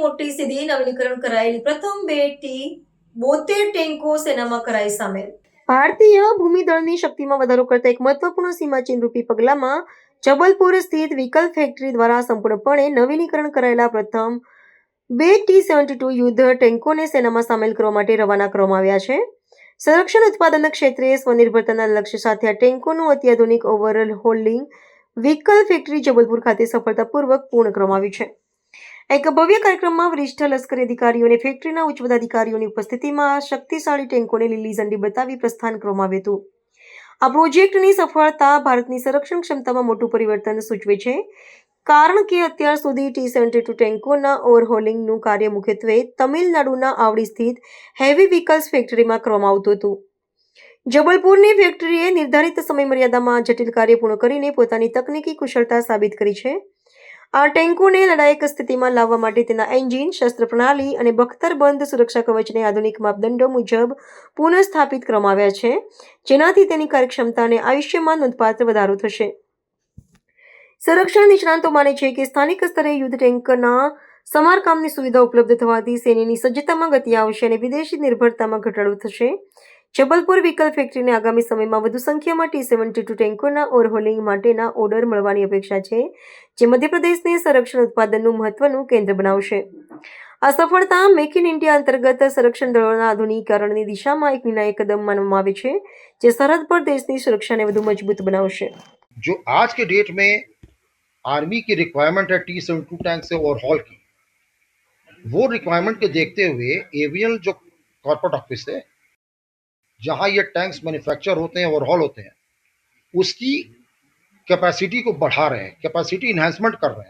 મોટી સિદ્ધિ નવીનીકરણ કરાયેલી પ્રથમ બે ટી બોતેર ટેન્કો સેનામાં કરાઈ સામેલ. ભારતીય ભૂમિદળની શક્તિમાં વધારો કરતા એક મહત્વપૂર્ણ સીમાચિહ્નરૂપી પગલામાં જબલપુર સ્થિત વિકલ ફેક્ટરી દ્વારા સંપૂર્ણપણે નવીનીકરણ કરાયેલા પ્રથમ બે ટી સેવન્ટી ટુ યુદ્ધ ટેન્કોને સેનામાં સામેલ કરવા માટે રવાના કરવામાં આવ્યા છે. સંરક્ષણ ઉત્પાદન ક્ષેત્રે સ્વનિર્ભરતાના લક્ષ્ય સાથે આ ટેન્કોનું અત્યાધુનિક overhaul holding vehicle factory Jabalpur ખાતે સફળતાપૂર્વક પૂર્ણ કરવામાં આવ્યું છે. એક ભવ્ય કાર્યક્રમમાં વરિષ્ઠ લશ્કરી અધિકારીઓ અને ફેક્ટરીના ઉચ્ચ પદાધિકારીઓની ઉપસ્થિતિમાં શક્તિશાળી ટેન્કોને લીલી ઝંડી બતાવી પ્રસ્થાન કરવામાં આવ્યું હતું. આ પ્રોજેક્ટની સફળતા ભારતની સંરક્ષણ ક્ષમતામાં મોટું પરિવર્તન સૂચવે છે. કારણ કે અત્યાર સુધી ટી સેવન્ટી ટુ ટેન્કોના ઓવરહોલિંગનું કાર્ય મુખ્યત્વે તમિલનાડુના આવડી સ્થિત હેવી વ્હીકલ્સ ફેક્ટરીમાં કરવામાં આવતું હતું. જબલપુરની ફેક્ટરીએ નિર્ધારિત સમયમર્યાદામાં જટિલ કાર્ય પૂર્ણ કરીને પોતાની તકનીકી કુશળતા સાબિત કરી છે. આ ટેન્કોને લડાયક સ્થિતિમાં લાવવા માટે તેના એન્જિન શસ્ત્ર પ્રણાલી અને બખ્તરબંધ સુરક્ષા કવચને આધુનિક માપદંડો મુજબ પુનઃસ્થાપિત કરવામાં આવ્યા છે, જેનાથી તેની કાર્યક્ષમતા અને આયુષ્યમાં નોંધપાત્ર વધારો થશે. સંરક્ષણ નિષ્ણાંતો માને છે કે સ્થાનિક સ્તરે યુદ્ધ ટેન્કના સમારકામની સુવિધા ઉપલબ્ધ થવાથી સેનાની સજ્જતામાં ગતિ આવશે અને વિદેશી નિર્ભરતામાં ઘટાડો થશે. જબલપુર વ્હીકલ ફેક્ટરીને આગામી સમયમાં વધુ સંખ્યામાં ટી સેવન્ટી ટુ ટેન્કોના ઓવરહોલિંગ માટેના ઓર્ડર મળવાની અપેક્ષા છે જે મધ્યપ્રદેશને સંરક્ષણ ઉત્પાદનનું મહત્વનું કેન્દ્ર બનાવશે આ સફળતા મેક ઇન ઇન્ડિયા અંતર્ગત સંરક્ષણ દળોના આધુનિકીકરણની દિશામાં એક નિર્ણાયક કદમ માનવામાં આવે છે જે સરહદ પર દેશની સુરક્ષાને વધુ મજબૂત બનાવશે जो आज के डेट में आर्मी की रिक्वायरमेंट है टी सेवन टू टैंक से ओवरहॉल की वो रिक्वायरमेंट के देखते हुए एवीएल जो कॉर्पोरेट ऑफिस है जहां ये टैंक्स मैन्युफैक्चर होते हैं ओवरहॉल होते हैं उसकी कैपेसिटी को बढ़ा रहे हैं कैपेसिटी इन्हेंसमेंट कर रहे हैं